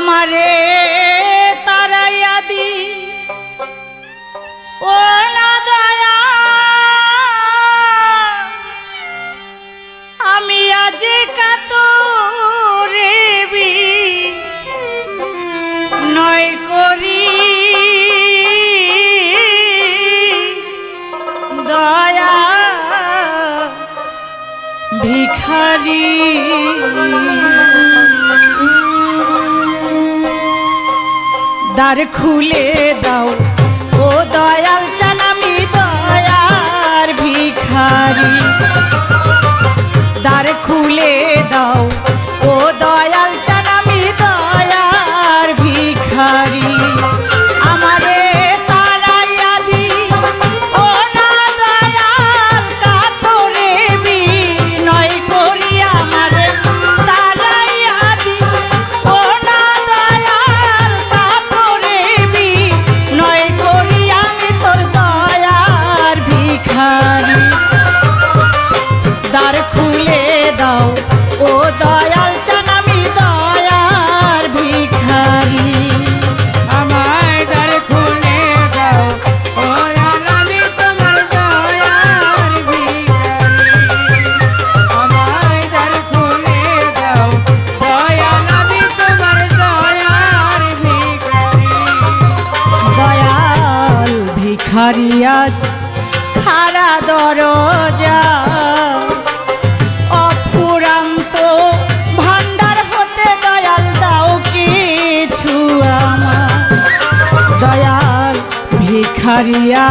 আমারে তারাইয়া দি। ও না দয়া আমি আজ কাত রেবি নয় করি দয়া ভিখারী। দ্বার খুলে দাও। ও দয়াল চালামি দয়ার ভিখারি। হারিয়া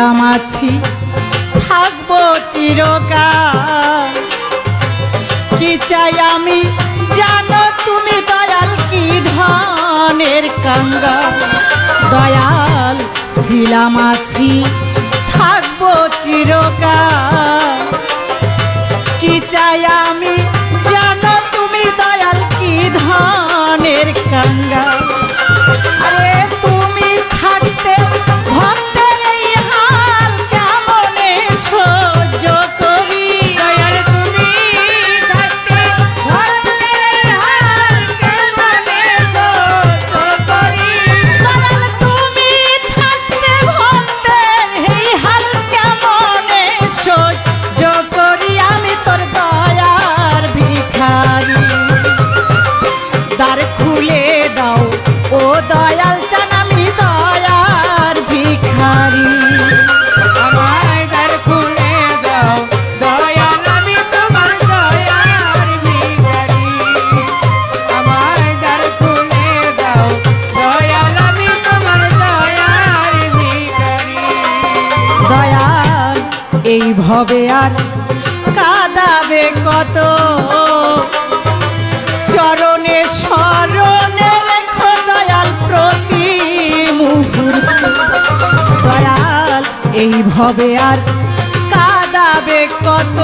ছিলাম আছি, থাকব চিরকাল। কি চাই আমি? জানো তুমি দয়াল কি ধনের কাঙ্গা দয়াল ছিলাম আছি, থাকব চিরকাল। কি চাই আমি? জানো তুমি দয়াল কি ধনের কাঙ্গা আরে দয়াল, এই ভবে আর কাদাবে কত? চরণে, স্মরণে রেখো দয়াল প্রতি মুহূর্ত। দয়াল, এই ভবে আর কাদাবে কত?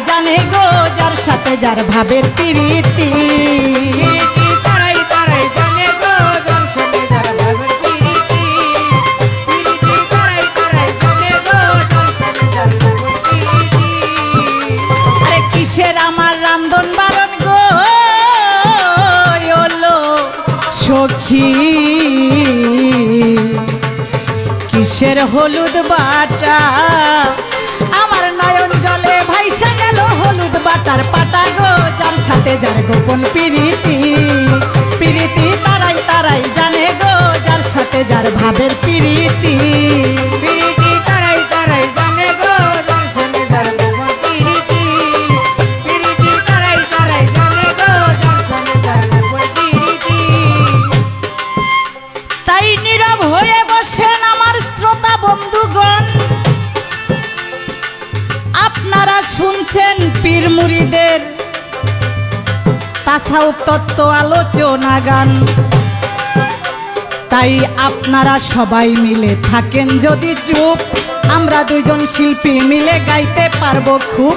তারাই জানে গো যার সাথে যার ভাবের প্রীতি। প্রীতি তারাই তারাই জানে গো দর্শনে যার ভাবের প্রীতি। প্রীতি তারাই তারাই জানে গো দর্শনে যার ভাবের প্রীতি। আরে কিসের আমার রান্ধন বারণ গো? ওলো সখী। কিসের হলুদ বাটা? বাটার পাটা গো, যার সাথে যার গোপন প্রীতি। প্রীতি তারাই তারাই জানে গো, যার সাথে যার ভাবের প্রীতি প্রীতি। তাসাউপ তত্ত্ব আলোচনা গান। তাই আপনারা সবাই মিলে থাকেন যদি চুপ, আমরা দুইজন শিল্পী মিলে গাইতে পারব খুব।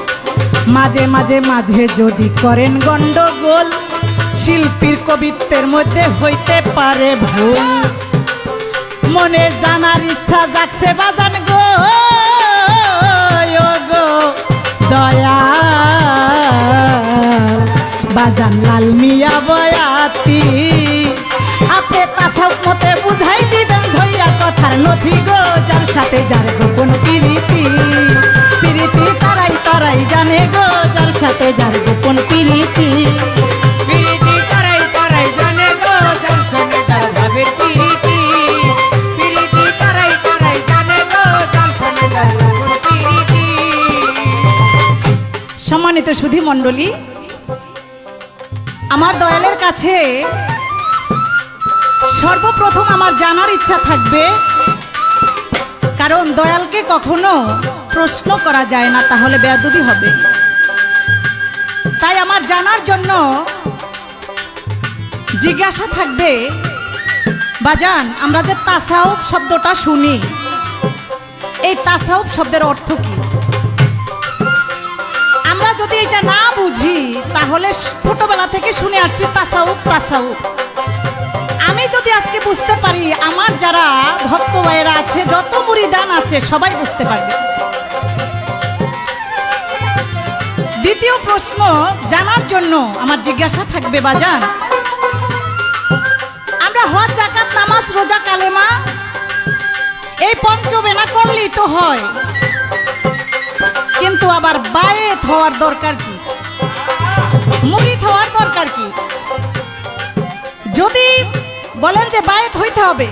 মাঝে মাঝে মাঝে যদি করেন গন্ডগোল, শিল্পীর কবিত্বের মধ্যে হইতে পারে ভুল। মনে জানার ইচ্ছা জাগছে বাজান গো দয়া বাজান লাল মিয়া বয়াতি। আপনি তাসাউপ মতে বুঝাই দিবেন ধইয়া কথার নথি গো, যার সাথে যার গোপন প্রীতি। প্রীতি তারাই তারাই জানে গো, যার সাথে যার গোপন প্রীতি। সম্মানিত সুধী মণ্ডলী আমার দয়ালের কাছে সর্বপ্রথম আমার জানার ইচ্ছা থাকবে, কারণ দয়ালকে কখনো প্রশ্ন করা যায় না তাহলে বেয়াদবি হবে। তাই আমার জানার জন্য জিজ্ঞাসা থাকবে, বাজান, আমরা যে তাসাউপ শব্দটা শুনি, এই তাসাউপ শব্দের অর্থ কি? যদি এটা না বুঝি, তাহলে ছোটবেলা থেকে শুনে আসছি তাসাউপ তাসাউপ আমি যদি আজকে বুঝতে পারি, আমার যারা ভক্ত ভাইয়েরা আছে, যত মুড়িদান আছে, সবাই বুঝতে পারবে। দ্বিতীয় প্রশ্ন জানার জন্য আমার জিজ্ঞাসা থাকবে, বাজান। আমরা হজ, জাকাত, নামাজ, রোজা, কালেমা, এই পঞ্চবেনা করলেই তো হয়। কিন্তু আবার বায়েত হওয়ার দরকার কি? মুরিদ হওয়ার দরকার কি? যদি বলেন যে বায়েত হইতে হবে,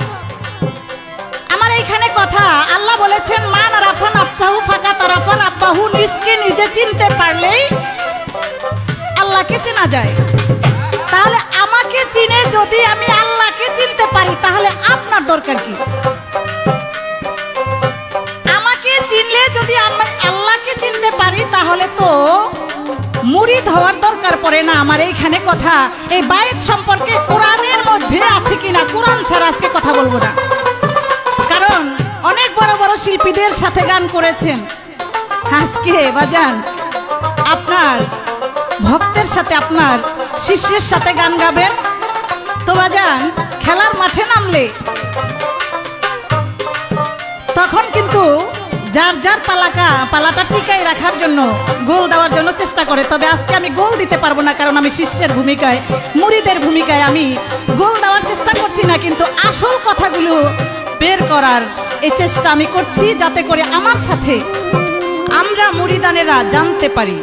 আমার এইখানে কথা, আল্লাহ বলেছেন, মান রাফান আফসাহু ফাঁকা তারাফান আব্বাহু নিজকে নিজে চিনতে পারলেই আল্লাহকে চেনা যায়। তাহলে আমাকে চিনে যদি আমি আল্লাহকে চিনতে পারি, তাহলে আপনার দরকার কি? আমাকে চিনলে যদি আমি পারি তাহলে তো মুরিদ হওয়ার দরকার পড়ে না আমার এইখানে কথা। এই বায়েত সম্পর্কে কোরআনের মধ্যে আছে কিনা? কোরআন ছাড়া আজকে কথা বলব না। কারণ অনেক বড় বড় শিল্পীদের সাথে গান করেছেন। আজকে বাজান, আপনার ভক্তের সাথে, আপনার শিষ্যের সাথে গান গাবেন। তো বাজান, খেলার মাঠে নামলে তখন যার যার পালাকা, পালাটা টিকাই রাখার জন্য, গোল দেওয়ার জন্য চেষ্টা করে। তবে আজকে আমি গোল দিতে পারব না, কারণ আমি শিষ্যের ভূমিকায়, মুড়িদের ভূমিকায় আমি গোল দেওয়ার চেষ্টা করছি না, কিন্তু আসল কথাগুলো বের করার এই চেষ্টা আমি করছি যাতে করে আমার সাথে আমরা মুড়িদানেরা জানতে পারি।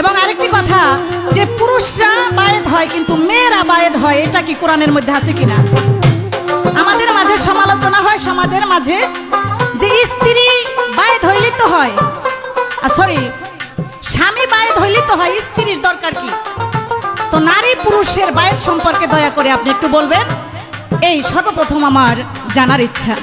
এবং আরেকটি কথা, যে পুরুষরা বায়েদ হয়, কিন্তু মেয়েরা বায়েদ হয়, এটা কি কোরআনের মধ্যে আছে কিনা? আমাদের মাঝে সমালোচনা হয়, সমাজের মাঝে যে স্ত্রী বায়েদ হইলেই তো হয়। সরি স্বামী বায়ে হইলেই তো হয়, স্ত্রীর দরকার কি? তো নারী পুরুষের বায়েদ সম্পর্কে দয়া করে আপনি একটু বলবেন। এই সর্বপ্রথম আমার জানার ইচ্ছা।